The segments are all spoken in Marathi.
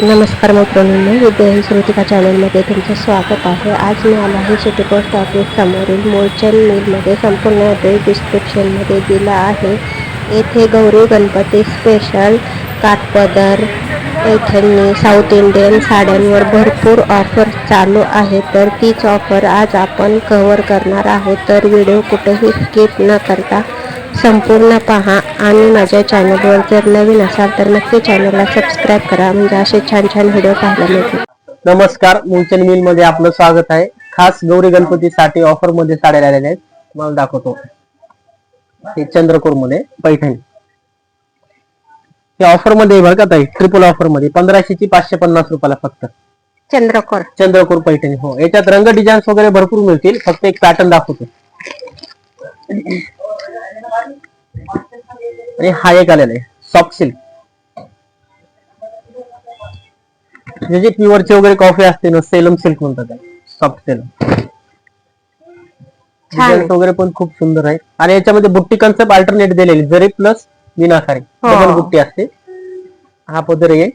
नमस्कार मैत्रिणींनो विद्या श्रुतिका चॅनलमध्ये तुमचं स्वागत आहे. आज मी आला आहे सिटी पोस्ट ऑफिस समोरील मोलचंद मिलमध्ये. संपूर्ण ॲड्रेस डिस्क्रिप्शनमध्ये दिला आहे. येथे गौरी गणपती स्पेशल काठपदर पैठणी साऊथ इंडियन साड्यांवर भरपूर ऑफर चालू आहे तर तीच ऑफर आज आपण कव्हर करणार आहोत. तर व्हिडिओ कुठेही स्किप न करता संपूर्ण पहा आणि माझ्या चॅनलवर जर नवीन असाल तर नक्की चॅनलला सबस्क्राईब करा. म्हणजे असे छान छान व्हिडिओ पाहायला मिळतील. नमस्कार मुंचन मिलमध्ये आपलं स्वागत आहे. खास गौरी गणपतीसाठी ऑफरमध्ये साड्या आलेल्या आहेत. तुम्हाला दाखवतो. हे चंद्रपूरमध्ये पैठणी. हे ऑफरमध्ये का ताई? ट्रिपल ऑफरमध्ये पंधराशे ची पाचशे पन्नास रुपयाला फक्त. चंद्रकोर. चंद्रपूर पैठणी हो. याच्यात रंग डिझाईन्स वगैरे भरपूर मिळतील. फक्त एक पॅटर्न दाखवतो. आणि हा एक आलेला आहे सॉफ्ट सिल्क जे जे प्युअरचे वगैरे कॉफी असते ना सेलम सिल्क म्हणतात सॉफ्ट सेलम वगैरे पण खूप सुंदर आहे आणि याच्यामध्ये बुट्टी कन्सेप्ट अल्टरनेट दिलेली जरी प्लस विनाकारी हो. डबल बुट्टी असते. हा पदर येईल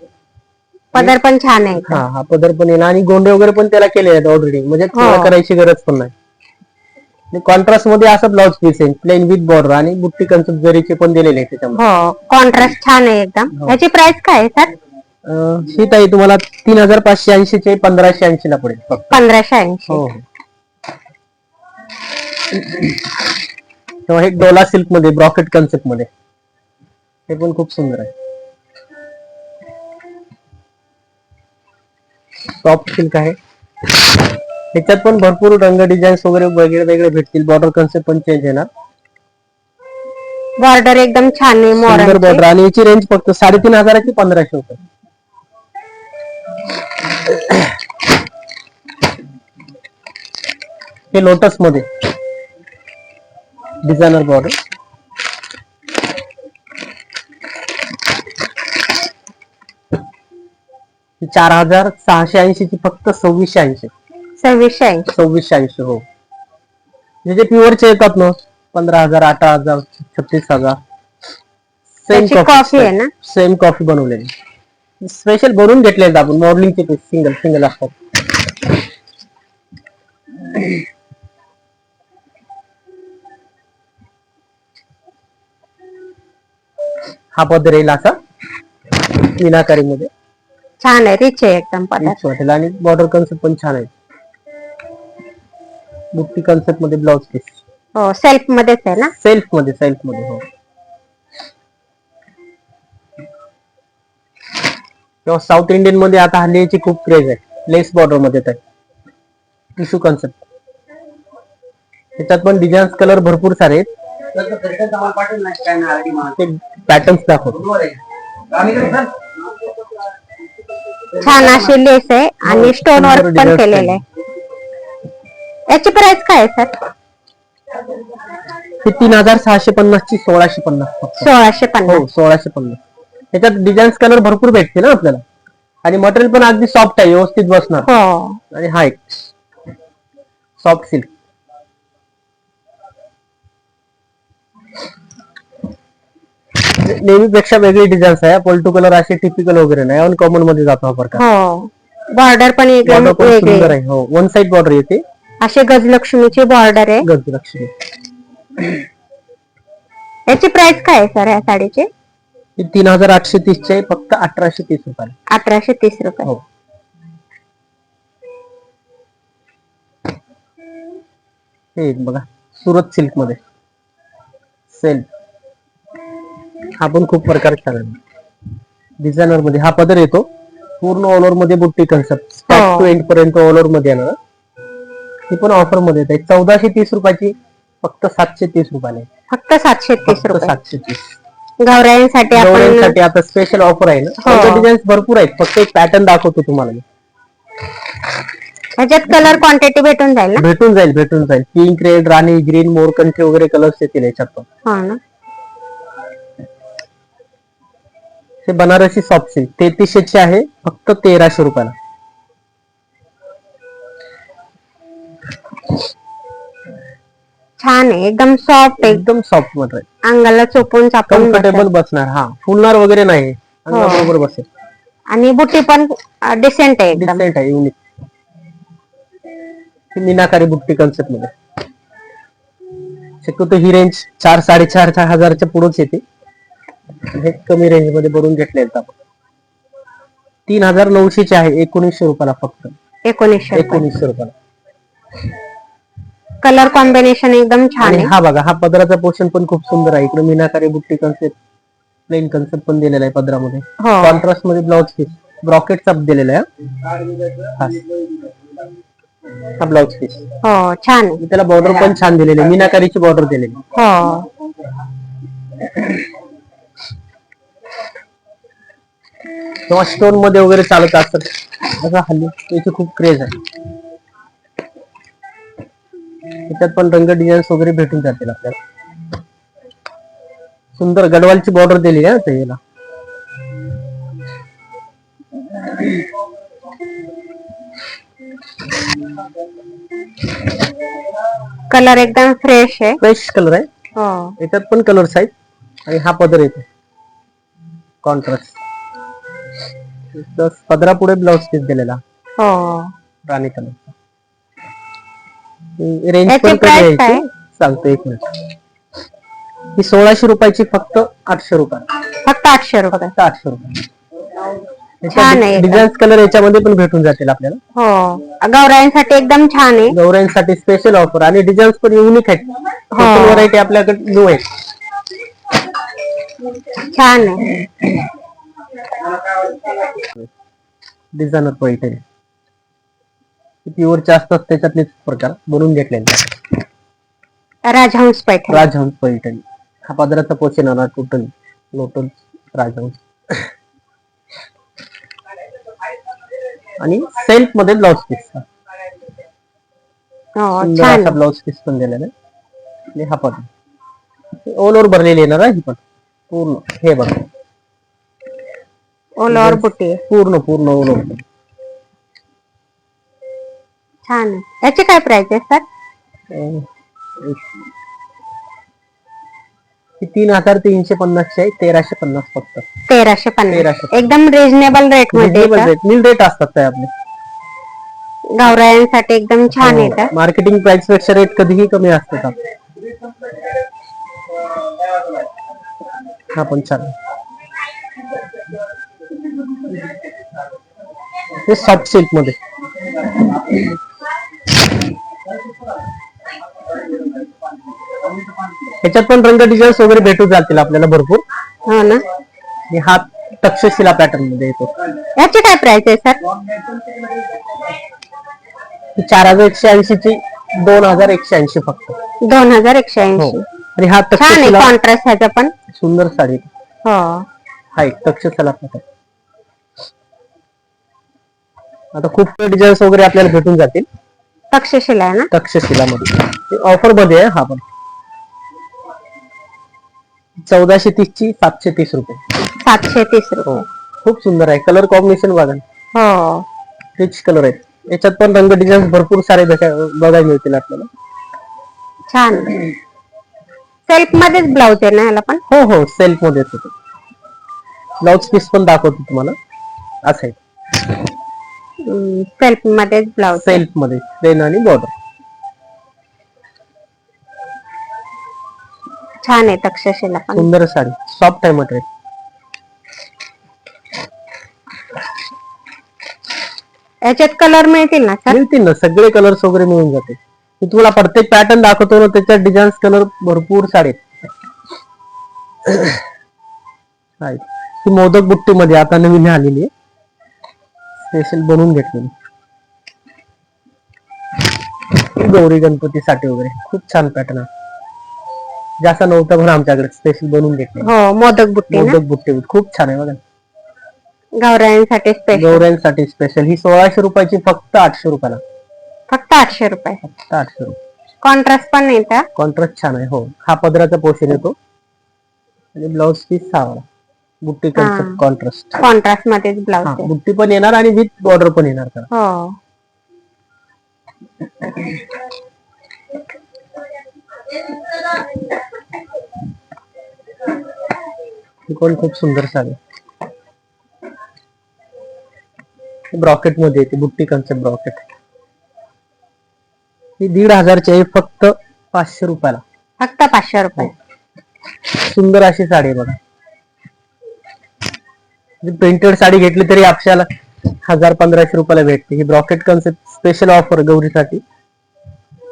पदर पण छान आहे. हा हा पदर पण येईल आणि गोंडे वगैरे पण त्याला केले आहेत ऑलरेडी म्हणजे तुला करायची गरज पण नाही. कॉन्ट्रास्टमध्ये असं ब्लाउज पीस आहे. प्लेन विथ बॉर्डर आणि बुट्टी कन्सेप्ट जरीचे पण दिलेले आहेत त्याच्यामध्ये. हो कॉन्ट्रास्ट छान आहे एकदम. हो. याची प्राइस काय आहे सर? अं, ही ताई तुम्हाला तीन हजार पाचशे ऐंशी चे पंधराशे ऐंशी ला पडेल फक्त. पंधराशे ऐंशी. हो. तेव्हा हे डोला सिल्कमध्ये ब्रॉकेट कन्सेप्टमध्ये. हे पण खूप सुंदर आहे. सॉफ्ट सिल्क आहे. त्याच्यात पण भरपूर रंग डिझाईन्स वगैरे वेगळे वेगळे भेटतील. बॉर्डर कन्सेप्ट पण चेंज ना बॉर्डर एकदम छान आहे सुंदर मोर बॉर्डर आणि याची रेंज फक्त साडेतीन हजाराची पंधराशे रुपये. हे लोटसमध्ये. डिझायनर बॉर्डर चार हजार सहाशे ऐंशी ची फक्त सव्वीसशे ऐंशी. सव्वीसशे ऐंशी. सव्वीसशे ऐंशी हो. जे जे प्युअरचे येतात ना पंधरा हजार अठरा हजार छत्तीस हजार. सेम त्याची कॉफी आहे ना? सेम कॉफी बनवलेली. स्पेशल बनवून घेतले आहेत आपण मॉडेलिंगचे पीस सिंगल सिंगल असतात. हा पदर येईल असा विनाकारी मध्ये छान आहे रिच आहे एकदम पदर रिच वाटेल आणि बॉर्डर कन्सेप्ट पण छान आहे. बुट्टी कन्सेप्टमध्ये ब्लाउज पीस हो सेल्फ मध्येच आहे ना? सेल्फमध्ये सेल्फमध्ये हो. तेव्हा साऊथ इंडियनमध्ये आता हल्ली याची खूप क्रेज आहे. लेस बॉर्डरमध्ये आहे टिश्यू कन्सेप्ट त्याच्यात पण डिझाईन्स कलर भरपूर सारे आहेत. ते पॅटर्न्स दाखवतो. छान अशी लेस आहे आणि स्टोन वर्क पण केलेलं आहे. याची प्राइस काय आहे सर तीन हजार सहाशे पन्नास ची सोळाशे पन्नास फक्त. सोळाशे पन्नास. हो सोळाशे पन्नास. त्याच्यात डिझाईन्स कलर भरपूर भेटते ना आपल्याला. आणि मटेरियल पण अगदी सॉफ्ट आहे व्यवस्थित बसणार. हो. आणि हा एक. सॉफ्ट सिल्क नेहमीपेक्षा वेगळी डिझाईन्स आहे. पल्टू कलर असे टिपिकल वगैरे नाही. अनकॉमनमध्ये जातो हा प्रकार. हो. बॉर्डर पण एकदम Border पण वेगळी. सुंदर. आहे. हो वन साइड बॉर्डर येते. अशी गजलक्ष्मीची बॉर्डर आहे. गजलक्ष्मी. याची प्राइस काय आहे सर या साडीची? तीन हजार आठशे तीस चे फक्त अठराशे तीस रुपयाला अठराशे तीस रुपये. हो. हे एक बघा सुरत सिल्कमध्ये. सेल्फ हा पण खूप प्रकार छान आहे डिझायनरमध्ये हा पदर येतो. पूर्ण ऑल ओव्हरमध्ये बुट्टी कन्सेप्ट. टू एंड पर्यंत ऑल ओव्हरमध्ये येणार. ही पण ऑफरमध्ये येते चौदाशे तीस रुपयाची फक्त सातशे तीस रुपयाला आहे. फक्त सातशे तीस फक्त रुपये. सातशे तीस. गौराईंसाठी आपण गवळ्यांसाठी आता स्पेशल ऑफर आहे ना. हो. डिझाईन्स भरपूर आहेत. फक्त एक पॅटर्न दाखवतो तुम्हाला मी. ह्याच्यात कलर क्वांटिटी भेटून जाईल ना? भेटून जाईल भेटून जाईल. पिंक रेड राणी ग्रीन मोरकंठी वगैरे कलर्स येतील याच्यात पण. हो ना. हे बनारसी सॉफ्ट सिल्क तेहतीसशे चे आहे. फक्त तेराशे रुपयाला. छान आहे एकदम सॉफ्ट आहे. एकदम सॉफ्ट मटेरियल अंगाला चोपून चापून कम्फर्टेबल बसणार हा. फुलणार वगैरे नाही. अंगाबरोबर बसेल. आणि बुट्टी पण डिसेंट आहे एकदम. डिसेंट आहे युनिक मीनाकारी बुट्टी कन्सेप्टमध्ये. शक्यतो ही रेंज चार साडेचार चार हजारच्या पुढेच येते. हे कमी रेंजमध्ये बनवून घेतले आहेत आपण. तीन हजार नऊशेचे आहे एकोणीसशे रुपयाला फक्त. एकोणीसशे एकोणीसशे रुपयाला. कलर कॉम्बिनेशन एकदम छान आणि आहे. हा बघा हा पदराचा पोर्शन पण खूप सुंदर आहे. इकडे मीनाकारी बुट्टी कन्सेप्ट प्लेन कन्सेप्ट पण दिलेला आहे पदरामध्ये. हो. कॉन्ट्रास्टमध्ये ब्लाउज पीस ब्रॉकेटचा दिलेला आहे. हा. हा ब्लाउज पीस हो छान आहे. त्याला बॉर्डर पण छान दिलेली आहे. मीनाकारीची बॉर्डर दिलेली आहे. हो. किंवा स्टोनमध्ये वगैरे चालत असतात. असं हल्ली त्याची खूप क्रेज आहे. त्याच्यात पण रंग डिझाईन्स वगैरे भेटून जातील आपल्याला. सुंदर गडवालची बॉर्डर दिलेली आहे ना ते याला. कलर एकदम फ्रेश आहे. फ्रेश कलर आहे. हो. याच्यात पण कलर्स आहेत आणि हा पदर येतो. कॉन्ट्रास्ट पदरा पुढे ब्लाउज पीस दिलेला. हो. राणी कलरचा रेंज पण कमी आहे. सांगतो एक मिनिट ही सोळाशे रुपयाची फक्त आठशे रुपये फक्त आठशे रुपये. फक्त आठशे रुपये छान आहे. एकदम. डिझाईन्स कलर याच्यामध्ये पण भेटून जातील आपल्याला. हो. गौराईंसाठी एकदम छान आहे. गौराईंसाठी स्पेशल ऑफर आणि डिझाईन्स पण युनिक आहेत. हो. व्हरायटी आपल्याकडे न्यू आहेत. छान आहे. डिझायनर पैठणी प्युअरचे असतात त्याच्यातलेच प्रकार बनवून घेतलेले राजहंस पैठण. राजहंस पैठणी. हा पदराचा पोचेन ना टोटल लोटल राजहंस. आणि सेल्फमध्ये ब्लाउज पीस असा. ब्लाउज पीस पण दिलेला आहे. हा पण ऑल ओव्हर भरलेली येणार आहे ही पण. पूर्ण. हे बघा. ऑल ओव्हर बुट्टी. पूर्ण पूर्ण ऑल ओव्हर छान आहे याची काय प्राइस आहे सर ही तीन हजार तीनशे पन्नासची आहे तेराशे पन्नास फक्त तेराशे पन्नास तेराशे. एकदम रिझनेबल रेटमध्ये रिजनेबल रेट नील रेट असतात ते आपले गौरायांसाठी एकदम छान हो. येतं मार्केटिंग प्राइसपेक्षा रेट कधीही कमी असतात आपले. हा पण छान आहे. हे सॉफ्ट सिल्कमध्ये ह्याच्यात पण रंग डिझाईन्स वगैरे भेटून जातील आपल्याला भरपूर. हो ना. आणि हा तक्षशिला पॅटर्नमध्ये येतो. याची काय प्राइस आहे सर ही चार हजार एकशे ऐंशी ची दोन हजार एकशे ऐंशी फक्त. दोन हजार एकशे हो. ऐंशी. आणि हा छान आहे तक्षशिला कॉन्ट्रास्ट ह्याचा पण. सुंदर साडी. हो. हा एक तक्षशिला पॅटर्न आता खूप डिझाईन्स वगैरे आपल्याला भेटून जातील. तक्षशिला आहे ना? तक्षशिला मध्ये. ऑफरमध्ये आहे हा पण. चौदाशे तीस ची सातशे तीस रुपये. सातशे तीस हो. रुपये खूप सुंदर आहे. कलर कॉम्बिनेशन बघा. हो. रिच कलर आहेत. याच्यात पण रंग डिझाईन भरपूर सारे बघायला मिळतील आपल्याला. छान. सेल्फ मध्येच ब्लाऊज आहे ना याला पण? हो हो. सेल्फमध्ये येतो ब्लाउज पीस पण दाखवतो तुम्हाला. असं आहे. सेल्फ मध्येच ब्लाऊज. सेल्फमध्ये प्लेन आणि बॉर्डर. छान आहे तक्षशिला पण. सुंदर साडी सॉफ्ट आहे मटेरियल याच्यात कलर मिळतील ना सर मिळतील ना सगळे कलर्स वगैरे मिळून जाते मी तुम्हाला प्रत्येक पॅटर्न दाखवतो ना त्याच्यात डिझाईन्स कलर भरपूर साडे मोदक बुट्टी मध्ये आता नवीन आलेली आहे. स्पेशल बनवून घेतलेली गौरी गणपतीसाठी वगैरे. खूप छान पॅटर्न आहे. जास्त नव्हतं पण आमच्याकडे स्पेशल बनवून घेतले. हो मोदक बुट्टी मोदक बुट्टी. खूप छान आहे बघा. गौरायांसाठी स्पेशल गौऱ्यांसाठी स्पेशल ही सोळाशे रुपयाची फक्त आठशे रुपयाला. फक्त आठशे रुपये. फक्त आठशे रुपये. कॉन्ट्रास्ट पण येतं कॉन्ट्रास्ट छान आहे हो. हा पदराचा पोर्शन येतो. आणि ब्लाउज पीस सहावा बुट्टी कन्सेप्ट कॉन्ट्रास्ट कॉन्ट्रास्ट मध्येच हा आहे. बुट्टी पण येणार आणि विथ बॉर्डर पण येणार त्याला हो. ही पण खूप सुंदर साडी ब्रॉकेटमध्ये येते बुट्टी कन्सेप्ट ब्रॉकेट ही दीड हजारची आहे फक्त पाचशे रुपयाला. फक्त पाचशे रुपये. सुंदर अशी साडी आहे बघा. प्रिंटेड साडी घेतली तरी आपल्याला हजार पंधराशे रुपयाला भेटते. ही ब्रॉकेट कन्सेप्ट स्पेशल ऑफर गौरीसाठी.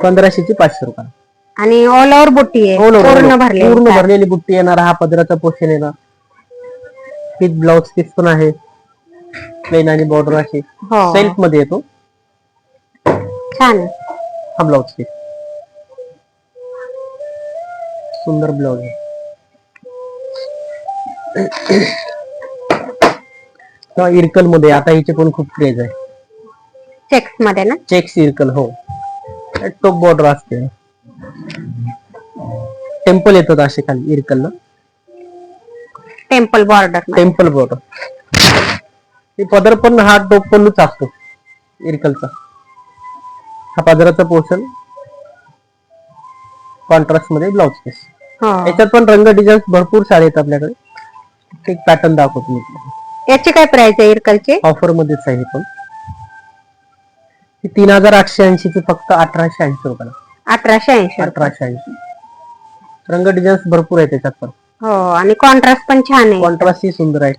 पंधराशेची पाचशे रुपयाला. आणि ऑल ओव्हर बुट्टी आहे. All over, all पूर्ण. भरले पूर्ण भरलेली बुट्टी येणार हा पदराचा पोर्शन येणार पीच ब्लाउज पीस पण आहे. प्लेन आणि बॉर्डर अशी. हो. सेल्फमध्ये येतो. छान. आहे. हा ब्लाउज पीस सुंदर ब्लाउज आहे. किंवा इरकलमध्ये आता हिचे पण खूप क्रेज आहे. चेक्समध्ये ना? चेक्स इरकल हो. टॉप बॉर्डर असते. टेम्पल येतात असे खाली इरकल ना टेम्पल बॉर्डर टेम्पल बॉर्डर हे पदर पण हा टोप पल्लूच असतो इरकलचा. हा पदराचा पोर्शन कॉन्ट्रास्टमध्ये ब्लाउज पीस हो. याच्यात पण रंग डिझाईन भरपूर सारे आहेत आपल्याकडे. एक पॅटर्न दाखवतो मी याची काय प्राइस आहे इरकलची? ऑफर मध्येच आहे पण. तीन हजार आठशे ऐंशी ची फक्त अठराशे ऐंशी रुपयाला. अठराशे ऐंशी अठराशे ऐंशी. रंग डिझाईन्स भरपूर आहे त्याच्यात पण. हो आणि कॉन्ट्रास्ट पण छान आहे. कॉन्ट्रास्ट ही सुंदर आहे.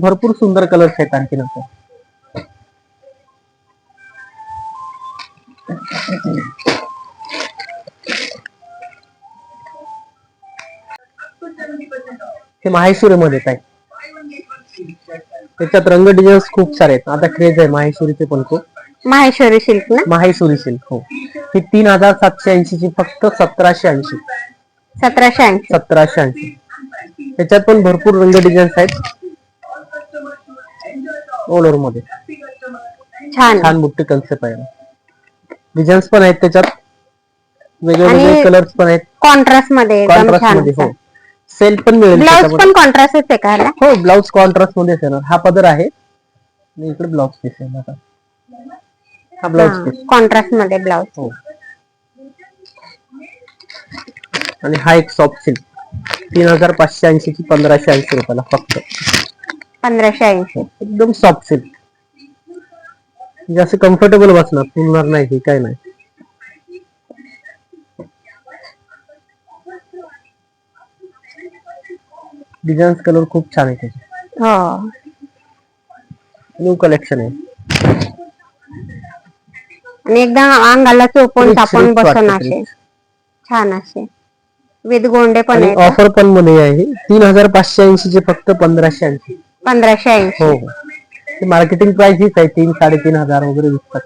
भरपूर सुंदर कलर्स आहेत आणखीन आता हे माहेश्वरी मध्ये आहे त्याच्यात रंग डिझाईन्स खूप सारे आहेत. आता क्रेज आहे माहेश्वरीचे पण खूप. माहेश्वरी सिल्क ना? माहेश्वरी सिल्क हो. ही तीन हजार सातशे ऐंशी ची फक्त सतराशे ऐंशी. सतराशे ऐंशी. सतराशे ऐंशी. त्याच्यात पण भरपूर रंग डिझाईन्स आहेत. ओव्हरमध्ये. छान. छान बुट्टी कन्सेप्ट आहे. डिझाईन्स पण आहेत त्याच्यात. वेगळे वेगळे आणि कलर्स पण आहेत. कॉन्ट्रास्टमध्ये एकदम कॉन्ट्रास्ट छानमध्ये हो. सेल पण मिळेल ब्लाउज त्याच्यामध्ये. पण कॉन्ट्रास्टच आहे का ह्याला? हो ब्लाउज कॉन्ट्रास्टमध्ये येणार. हा पदर आहे. आणि इकडे ब्लाउज पीस आहे आता हा ब्लाउज पीस कॉन्ट्रास्टमध्ये ब्लाउज. हो. आणि हा एक सॉफ्ट सिल्क तीन हजार पाचशे ऐंशी ची पंधराशे ऐंशी रुपयाला फक्त. पंधराशे ऐंशी. एकदम सॉफ्ट सिल्क म्हणजे असं कम्फर्टेबल बसणार फुलणार नाही हे काय नाही. डिझाईन्स कलर खूप छान आहे त्याचे. हो. न्यू कलेक्शन आहे. आणि एकदम अंगाला चोपून Rich, rich बसून असे. rich. छान असे. विथ गोंडे पण आणि आहेत ऑफर पण मध्ये आहे. तीन हजार पाचशे ऐंशी चे फक्त पंधराशे ऐंशी. पंधराशे ऐंशी. हो. मार्केटिंग प्राइस हीच आहे. तीन साडेतीन हजार वगैरे विकतात.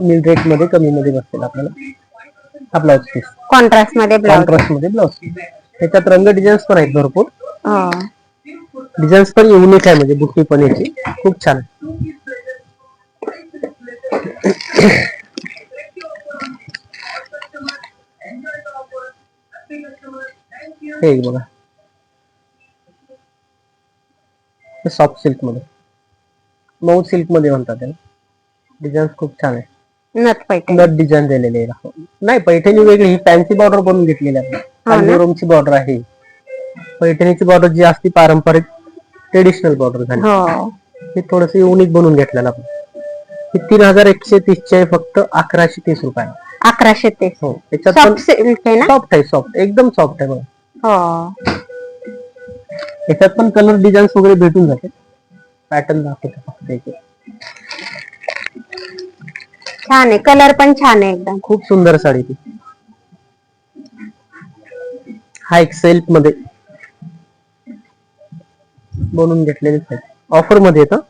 मिड रेटमध्ये कमी मध्ये बसतील आपल्याला. हा ब्लाउज पीस कॉन्ट्रास्टमध्ये ब्लाउज कॉन्ट्रास्टमध्ये ब्लाउज पीस त्याच्यात रंग डिझाईन्स पण आहेत भरपूर. हो. डिझाईन्स पण युनिक आहे म्हणजे बुट्टी पण याची. खूप छान. हे बघा. सॉफ्ट सिल्क मध्ये. मऊ सिल्क मध्ये म्हणतात त्याला. डिझाईन्स खूप छान आहे पैठणी. नट डिझाईन दिलेले आहे. दाखव. नाही पैठणी वेगळी. ही फॅन्सी बॉर्डर बनवून घेतलेली आहे. कांजीवरमची बॉर्डर आहे. पैठणीची बॉर्डर जी असती पारंपरिक ट्रेडिशनल बॉर्डर झाली. हो. हे थोडस युनिक बनवून घेतलेलं आपण. ही तीन हजार एकशे तीसचे आहे फक्त अकराशे तीस रुपये अकराशे ते हो त्याच्यात पण सॉफ्ट सिल्क आहे ना? सॉफ्ट आहे सॉफ्ट एकदम सॉफ्ट आहे बघा. हो. याच्यात पण कलर डिझाईन्स वगैरे भेटून जाते पॅटर्न दाखवतो फक्त याचे. छान आहे. कलर पण छान आहे एकदम. खूप सुंदर साडी ती. हा एक सेल्फमध्ये बनवून घेतलेली आहे ऑफरमध्ये येतं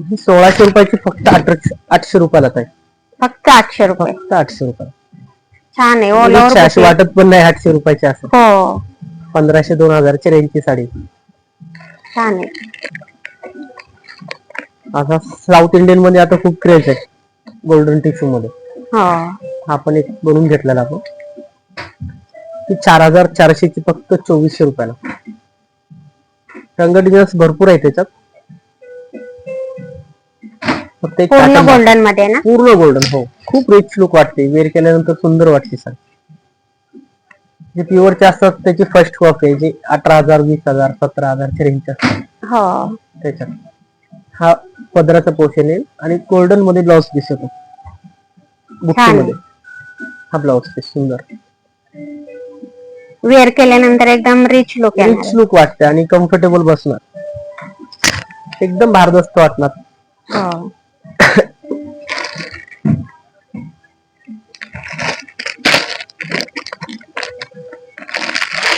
ही. सोळाशे रुपयाची फक्त आठशे रुपयाला आहे फक्त आठशे रुपये. फक्त आठशे रुपये. छान आहे ऑल रिक्षा अशी वाटत पण नाही आठशे रुपयाची असं. हो. पंधराशे दोन हजारच्या रेंजची साडी. छान आहे. आता साऊथ इंडियनमध्ये आता खूप क्रेज आहे. गोल्डन टिश्यू मध्ये. हो. हा पण एक बनवून घेतलेला आपण. ती चार हजार चारशे ची फक्त चोवीसशे रुपयाला. रंग डिझाईन्स भरपूर आहे त्याच्यात. फक्त एक पूर्ण pattern. गोल्डनमध्ये ना? पूर्ण गोल्डन हो. खूप रिच लुक वाटते. वेअर केल्यानंतर सुंदर वाटते साडी जे प्युअरचे असतात त्याची फर्स्ट कॉपी आहे. जे अठरा हजार वीस हजार सतरा हजारच्या रेंजच्या असतात हो. त्याच्यात. हा पदराचा पोर्शन येईल आणि गोल्डनमध्ये ब्लाउज पीस येतो बुट्टीमध्ये. हा ब्लाउज पीस सुंदर. वेअर केल्यानंतर एकदम रिच लुक रिच येणार लुक वाटते आणि कम्फर्टेबल बसणार. एकदम भारदस्त वाटणार. हो.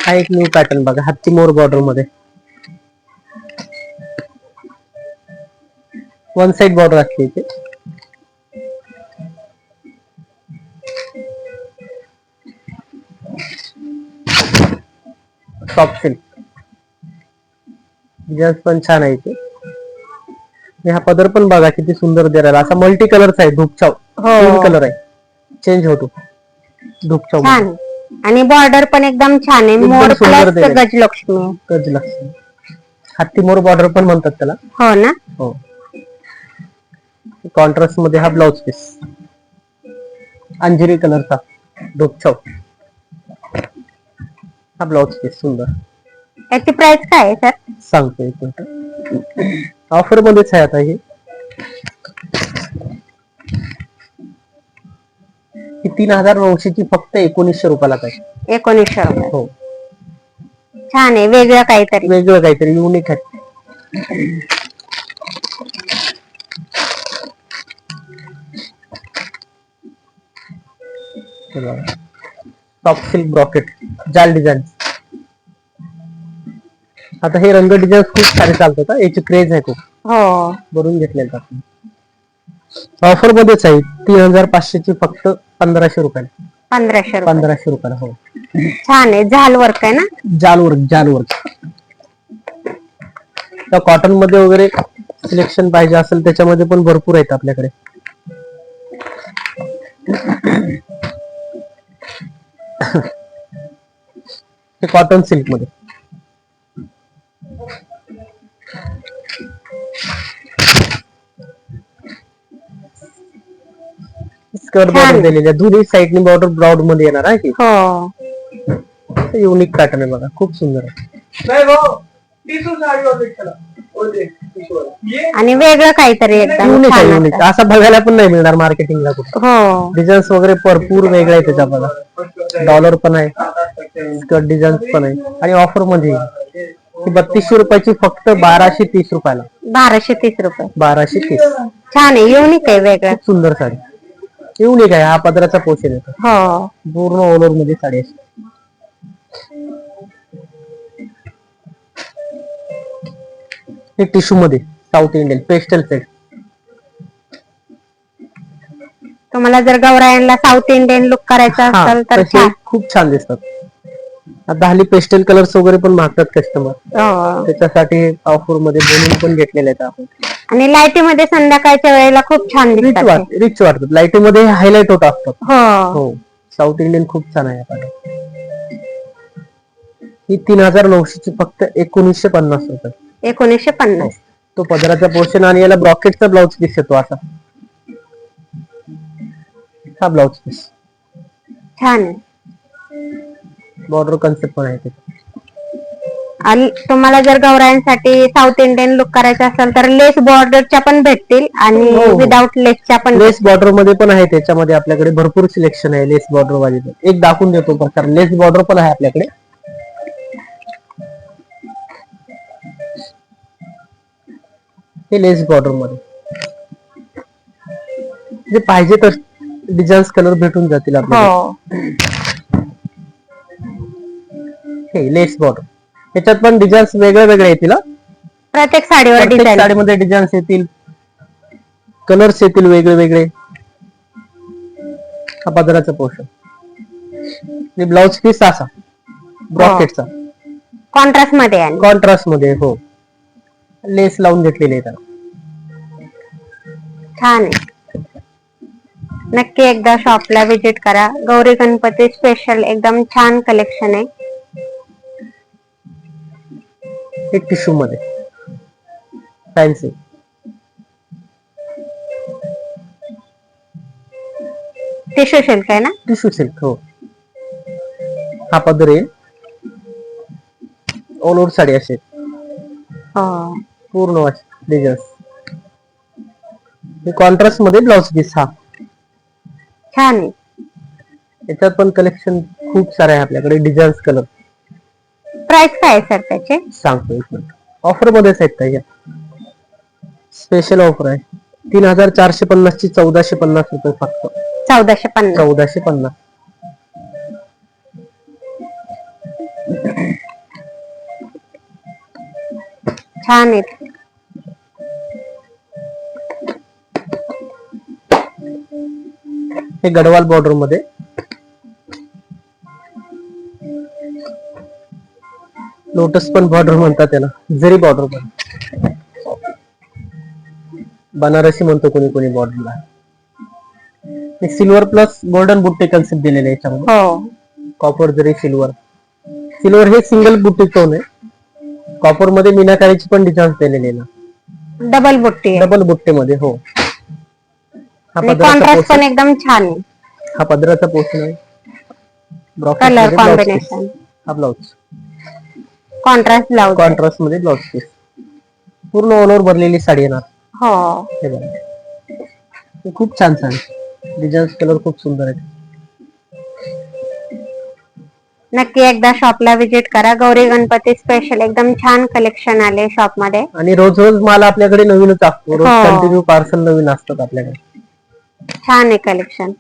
हा एक न्यू पॅटर्न बघा हत्ती मोर बॉर्डरमध्ये. वन साइड बॉर्डर असते इथे. सॉफ्ट सिल्क डिझाईन्स पण छान आहे इथे. हा पदर पण बघा किती सुंदर दिलेला. असा मल्टी कलरचा आहे धूपचाव हो. कलर आहे. चेंज होतो. धूपचाव छान. आणि बॉर्डर पण एकदम छान आहे. मोर प्लस. गजलक्ष्मी. गजलक्ष्मी. हत्ती मोर बॉर्डर पण म्हणतात त्याला. हो ना? हो. कॉन्ट्रास्टमध्ये हा ब्लाउज पीस अंजिरी कलरचा डोकछाव हा ब्लाउज पीस सुंदर. याची प्राइस काय आहे सर सांगतो एक मिनिट. ऑफर मध्येच आहे आता हे. ही तीन हजार नऊशेची फक्त एकोणीसशे रुपयाला काय? एकोणीसशे रुपये. हो. छान आहे वेगळं काहीतरी. वेगळं काहीतरी युनिक आहे. सॉफ्ट सिल्क ब्रॉकेट जाल डिझाईन आता हे रंग डिझाईन खूप सारे चालतात. याची क्रेज आहे खूप. हो. भरून घेतलेलं आपण ऑफर मध्येच आहे तीन हजार पाचशे ची फक्त पंधराशे रुपयाला. पंधराशे रुपये. पंधराशे रुपयाला हो. छान आहे झाल वर्क आहे ना? जाल वर्क जाल वर्क तर कॉटनमध्ये वगैरे सिलेक्शन पाहिजे असेल त्याच्यामध्ये पण भरपूर आहेत आपल्याकडे. हे कॉटन सिल्क मध्ये स्कर्ट. बॉर्डर दिलेली आहे दोन्ही साईडनी बॉर्डर ब्राऊड मध्ये येणार आहे की? हो. युनिक पॅटर्न आहे बघा खूप सुंदर आहे. आणि वेगळं काहीतरी एकदम छान युनिक असं. बघायला पण नाही मिळणार मार्केटिंगला कुठे. हो. डिझाईन्स वगैरे भरपूर वेगळे आहे त्याच्या बघा डॉलर पण आहे. स्कर्ट डिझाईन्स पण आहे. आणि ऑफरमध्ये. ही बत्तीसशे रुपयाची फक्त बाराशे तीस रुपयाला. बाराशे तीस रुपये. बाराशे तीस. छान आहे. युनिक आहे वेगळं. सुंदर साडी. युनिक आहे. हा पदराचा पोषण येतो हो. पूर्ण ऑल ओव्हरमध्ये साडी असते हे टिश्यू मध्ये साऊथ इंडियन पेस्टल सेट. तुम्हाला जर गौरायांना साऊथ इंडियन लुक करायचा असेल तर छान. खूप छान दिसतात. आता हल्ली पेस्टल कलर्स वगैरे पण मागतात कस्टमर हो. त्याच्यासाठी ऑफरमध्ये बोलून पण घेतलेले आहेत आपण. आणि लाईटीमध्ये संध्याकाळच्या वेळेला खूप छान रिच दिसतात वाट ते. रिच वाटतात. लाइटमध्ये हायलाइट होत असतात. हो. हो. साऊथ इंडियन खूप छान आहे आपण ही तीन हजार नऊशे ची फक्त एकोणीसशे पन्नास रुपये. एकोणीसशे पन्नास. तो पदराचा पोर्शन आणि याला ब्रॉकेटचा ब्लाउज पीस येतो असा. हा ब्लाउज पीस छान आहे. बॉर्डर कन्सेप्ट पण आहे. आणि तुम्हाला जर गौरायांसाठी साऊथ इंडियन लुक करायचा असेल तर लेस बॉर्डरच्या पण भेटतील आणि हो, हो. लेसच्या पण लेस बॉर्डरमध्ये पण आहे त्याच्यामध्ये आपल्याकडे भरपूर सिलेक्शन आहे लेस बॉर्डर वाली. एक दाखवून देतो प्रकार. लेस बॉर्डर पण आहे आपल्याकडे. हे लेस बॉर्डरमध्ये. जे पाहिजे तर डिझाईन्स कलर भेटून जातील आपल्याला. हो. हे लेस बॉर्डर याच्यात पण डिझाईन्स वेगळे वेगळे येतील हा. प्रत्येक साडीवर डिझाईन साडीमध्ये डिझाईन्स येतील. कलर्स येतील वेगळे वेगळे हा पदराचा पोर्शन ब्लाउज पीस असा. ब्रॉकेटचा कॉन्ट्रास्टमध्ये कॉन्ट्रास्टमध्ये हो. लेस लावून घेतलेले त्याला. छान आहे नक्की एकदा शॉपला विजिट करा. गौरी गणपती स्पेशल एकदम छान कलेक्शन आहे. एक टिश्यू मध्ये. फॅन्सी टिश्यू सिल्क आहे ना? टिश्यू सिल्क हो. हा पदर येईल ऑल ओव्हर साडी असेल हो. पूर्ण डिझाईन्स हे कॉन्ट्रास्टमध्ये ब्लाउज पीस हा. छान आहे. याच्यात पण कलेक्शन खूप सारे आहे आपल्याकडे डिझाईन्स कलर प्राइस काय आहे सर त्याचे? सांगतो एक मिनिट. ऑफर मध्येच आहेत ताई स्पेशल ऑफर आहे. तीन हजार चारशे पन्नास ची चौदाशे पन्नास रुपये फक्त. चौदाशे पन्नास. चौदाशे पन्नास. छान आहेत हे गडवाल बॉर्डरमध्ये. लोटस पण बॉर्डर म्हणतात त्याला जरी बॉर्डर पण. बनारसी म्हणतो कोणी कोणी बॉर्डरला हे सिल्वर प्लस गोल्डन बुट्टे कन्सेप्ट दिलेले याच्यामध्ये. हो. कॉपर जरी सिल्वर सिल्वर हे सिंगल बुट्टी टोन आहे. कॉपरमध्ये मीनाकारीची पण डिझाईन दिलेली आहे ना. डबल बुट्टी डबल बुट्टे मध्ये हो हा. कॉन्ट्रास्ट पण एकदम छान आहे. हा पदराचा पोर्शन आहे कलर. कॉम्बिनेशन हा ब्लाउज कॉन्ट्रास्ट ब्लाउज कॉन्ट्रास्टमध्ये ब्लाउज पीस पूर्ण ऑल ओव्हर भरलेली साडी येणार. हो. हे बघा. हे खूप छान छान डिझाईन्स कलर खूप सुंदर आहेत. नक्की एकदा शॉपला विजिट करा. गौरी गणपती स्पेशल एकदम छान कलेक्शन आले शॉपमध्ये आणि रोज रोज माल आपल्याकडे नवीनच असतो. रोज हो. कंटिन्यू पार्सल नवीन असतात आपल्याकडे. छान आहे कलेक्शन